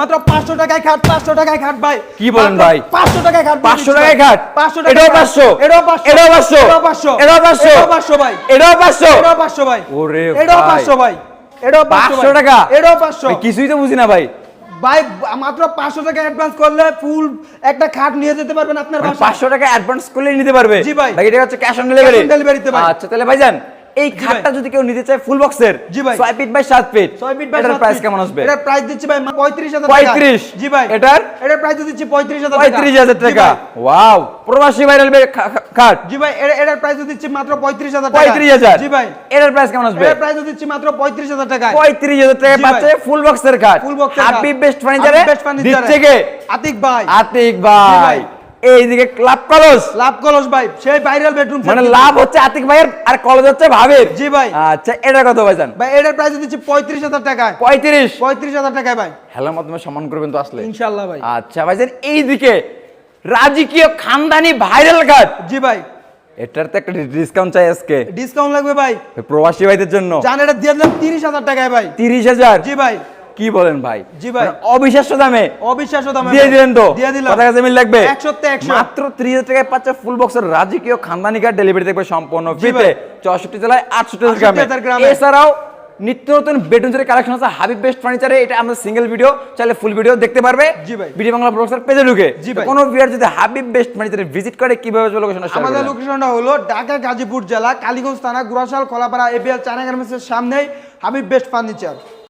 মাত্র পাঁচশো টাকায় খাট পাঁচশো টাকায় খাট ভাই। কি বলেন ভাই? পাঁচশো টাকায় খাট 500 টাকায় খাট? পাঁচশো এটাও 500 এটাও পাঁচশো। এটাও 500 এটাও পাঁচশো। এটাও 500 ভাই। এটাও পাঁচশো? এটাও পাঁচশো ভাই। ওরে এটাও ভাই। পাঁচশো ভাই। এটাও পাঁচশো 500 টাকা? এটাও পাঁচশো। ভাই, কিছুই তো বুঝি না ভাই। ভাই মাত্র পাঁচশো টাকা অ্যাডভান্স করলে ফুল একটা খাট নিয়ে যেতে পারবেন আপনার বাসায়। পাঁচশো টাকা অ্যাডভান্স করলে নিতে পারবে? জি ভাই। এটা হচ্ছে ক্যাশ অন ডেলিভারি delivery ভাই। আচ্ছা তাহলে ভাইজান এই জি খাটটা যদি কেউ নিতে চায় ফুল বক্সের জি ভাই। ছয় ফিট বাই সাত ফিট ছয় ফিট বাই এটার প্রাইস কেমন আসবে? এটার প্রাইস দিচ্ছি ভাই পঁয়ত্রিশ হাজার 35 জি ভাই। এটার? এটার প্রাইস দিচ্ছি পঁয়ত্রিশ হাজার পঁয়ত্রিশ হাজার টাকা। ওয়াও প্রবাসী ভাইরাল খাট। জি ভাই এর- এটার প্রাইস দিচ্ছি মাত্র পঁয়ত্রিশ হাজার টাকা। পঁয়ত্রিশ হাজার। জি ভাই। এটার প্রাইস কেমন আসবে? এটার প্রাইস দিচ্ছি মাত্র পঁয়ত্রিশ হাজার টাকা। পঁয়ত্রিশ হাজার টাকা পাচ্ছে ফুল বক্সের খাট। ফুল বক্স হাবিব বেস্ট ফার্নিচারে বেস্ট ফার্নিচারে দিচ্ছে কে? আতিক ভাই। আতিক ভাই। ভাই এইদিকে ক্লাব কলস লাভ কলস ভাই সেই ভাইরাল বেডরুম মানে লাভ হচ্ছে আতিক ভাইয়ের আর কলেজ হচ্ছে ভাবির। জি ভাই। আচ্ছা এটা কত ভাইজান ভাই এটার প্রাইস দিচ্ছি পঁয়ত্রিশ হাজার টাকায়। পঁয়ত্রিশ? পঁয়ত্রিশ হাজার টাকায় ভাই। হেলার মাধ্যমে সম্মান করবেন তো আসলে। ইনশাল্লাহ ভাই। আচ্ছা ভাইজান এইদিকে রাজকীয় খানদানি ভাইরাল কার্ড জি ভাই। এটার তো একটা ডিসকাউন্ট চাই আজকে। ডিসকাউন্ট লাগবে ভাই। প্রবাসী ভাইদের জন্য। জান এটা দিয়ে দিলাম তিরিশ হাজার টাকায় ভাই। তিরিশ হাজার? জি ভাই। কি বলেন ভাই? জি ভাই। মানে অবিশ্বাস্য দামে। অবিশ্বাস্য দামে দিয়ে দিলেন তো? দিয়ে দিলাম। কথা কাছে মিল লাগবে? একশোতে একশো। মাত্র ত্রিশ হাজার টাকায় পাচ্ছে ফুল বক্সের রাজকীয় খানদানি কার্ড ডেলিভারি দেখবে সম্পূর্ণ ফ্রিতে ভাই। চৌষট্টি জেলায় আটষট্টি 68 গ্রামে। এছাড়াও নিত্য নতুন বেডরুমের কালেকশন আছে হাবিব বেস্ট ফার্নিচারে এটা আমাদের সিঙ্গেল ভিডিও চাইলে ফুল ভিডিও দেখতে পারবে। জি ভাই। ভিডিও বাংলা ব্লগসের পেজে ঢুকে। জি ভাই। কোনো ভিউয়ার যদি হাবিব বেস্ট ফার্নিচারে ভিজিট করে কীভাবে লোকেশন আমাদের লোকেশনটা হলো ঢাকা গাজীপুর জেলা কালীগঞ্জ থানা গুরাশাল কলাপাড়া এবিএল চায়না গার্মেন্টসের সামনেই হাবিব বেস্ট ফার্নিচার